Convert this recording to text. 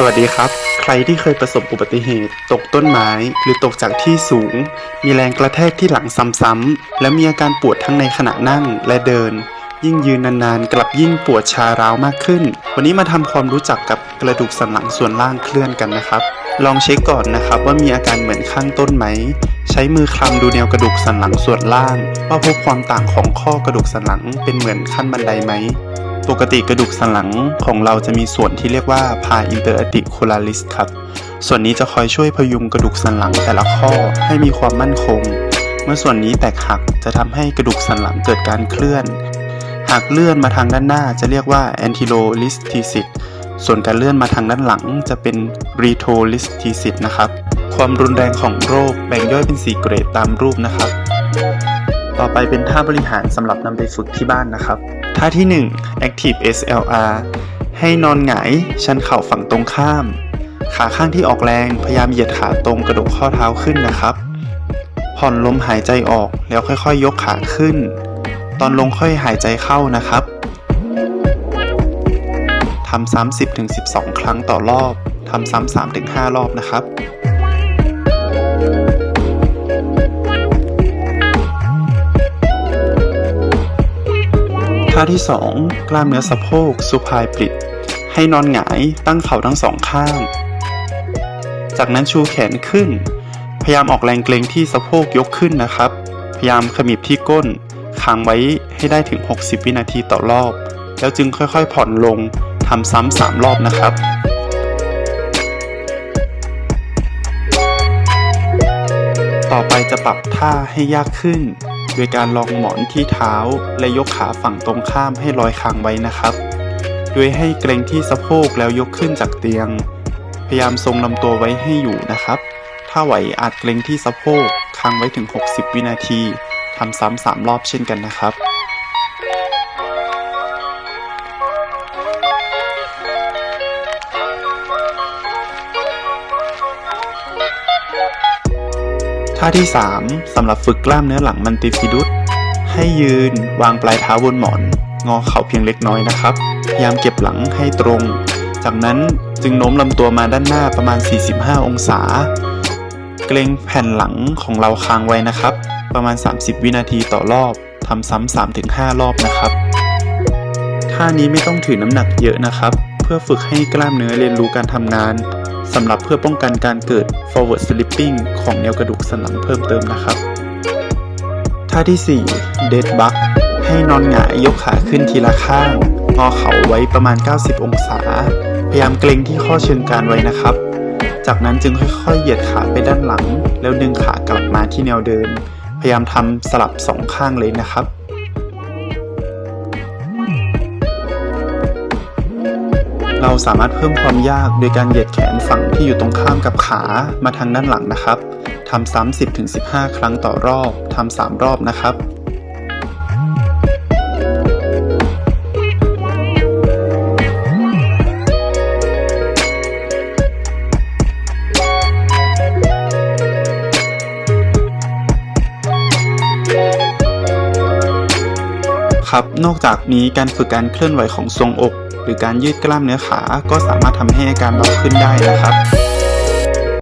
สวัสดีครับ ใครที่เคยประสบอุบัติเหตุ ตกต้นไม้ หรือตกจากที่สูง มีแรงกระแทกที่หลังซ้ำๆและมีอาการปวดทั้งในขณะนั่งและเดิน ยิ่งยืนนานๆ กลับยิ่งปวดชาร้าวมากขึ้น วันนี้มาทำความรู้จักกับกระดูกสันหลังส่วนล่างเคลื่อนกันนะครับ ลองเช็คก่อนนะครับว่ามีอาการเหมือนข้างต้นไหม ใช้มือคลำดูแนวกระดูกสันหลังส่วนล่าง ว่าพบความต่างของข้อกระดูกสันหลังเป็นเหมือนขั้นบันไดไหม ปกติกระดูกสันหลังของเราจะมีส่วนที่เรียกว่า pars interarticularis ครับ ส่วนนี้จะคอยช่วยพยุงกระดูกสันหลังแต่ละข้อให้มีความมั่นคง เมื่อส่วนนี้แตกหักจะทำให้กระดูกสันหลังเกิดการเคลื่อน หากเลื่อนมาทางด้านหน้าจะเรียกว่า anterolisthesis ส่วนการเลื่อนมาทางด้านหลังจะเป็น retrolisthesis นะครับ ความรุนแรงของโรคแบ่งย่อยเป็น 4 เกรดตามรูปนะครับ ต่อไปเป็นท่าบริหารสำหรับนำไปฝึกที่บ้านนะครับ ท่าที่ 1 Active SLR ให้นอนหงายชันเข่าฝั่งตรงข้าม ขาข้างที่ออกแรงพยายามเหยียดขาตรงกระดกข้อเท้าขึ้นนะครับ ผ่อนลมหายใจออกแล้วค่อยๆยกขาขึ้น ตอนลงค่อยหายใจเข้านะครับทำซ้ำ10ถึง12 ครั้งต่อรอบ ทำซ้ำ3ถึง5รอบนะครับ ท่าที่ 2 กล้ามเนื้อสะโพกซูพายปลิด ให้นอนหงายตั้งเข่าทั้งสองข้าง จากนั้นชูแขนขึ้น พยายามออกแรงเกรงที่สะโพกยกขึ้นนะครับ พยายามขมิบที่ก้นค้างไว้ให้ได้ถึง 60 วินาทีต่อรอบ แล้วจึงค่อยๆ ผ่อนลงทำซ้ำสามรอบนะครับต่อไปจะปรับท่าให้ยากขึ้น โดยการลองหมอนที่เท้า และยกขาฝั่งตรงข้ามให้ลอยคางไว้นะครับ โดยให้เกรงที่สะโพกแล้วยกขึ้นจากเตียง พยายามทรงลำตัวไว้ให้อยู่นะครับ ถ้าไหวอาจเกรงที่สะโพกค้างไว้ถึง 60 วินาทีทำซ้ำสามรอบเช่นกันนะครับ ท่าที่ 3สำหรับฝึกกล้ามเนื้อหลังมันติฟิดุสให้ยืนวางปลายเท้าบนหมอน งอเข่าเพียงเล็กน้อยนะครับ พยายามเก็บหลังให้ตรง จากนั้นจึงโน้มลำตัวมาด้านหน้าประมาณ 45 องศา เกรงแผ่นหลังของเราค้างไว้นะครับ ประมาณ 30 วินาทีต่อรอบทำซ้ำ3-5 รอบนะครับ ท่านี้ไม่ต้องถือน้ำหนักเยอะนะครับ เพื่อฝึกให้กล้ามเนื้อเรียนรู้การทำงาน สำหรับเพื่อป้องกันการเกิด forward slipping ของแนวกระดูกสันหลังเพิ่มเติมนะครับ ท่าที่ 4 dead bug ให้นอนหงายยกขาขึ้นทีละข้างงอเข่าไว้ประมาณ 90 องศา พยายามเกรงที่ข้อเชิงกรานไว้นะครับ จากนั้นจึงค่อยๆ เหยียดขาไปด้านหลัง แล้วดึงขากลับมาที่แนวเดิม พยายามทำสลับสองข้างเลยนะครับ สามารถเพิ่มความยากโดยการเหยียดแขนฝั่งที่อยู่ตรงข้ามกับขามาทางด้านหลังนะครับทำซ้ำ10-15 ครั้งต่อรอบทำ3รอบนะครับ ครับ นอกจากนี้การฝึกการเคลื่อนไหวของทรงอก หรือการยืดกล้ามเนื้อขา ก็สามารถทำให้อาการเบาขึ้นได้นะครับ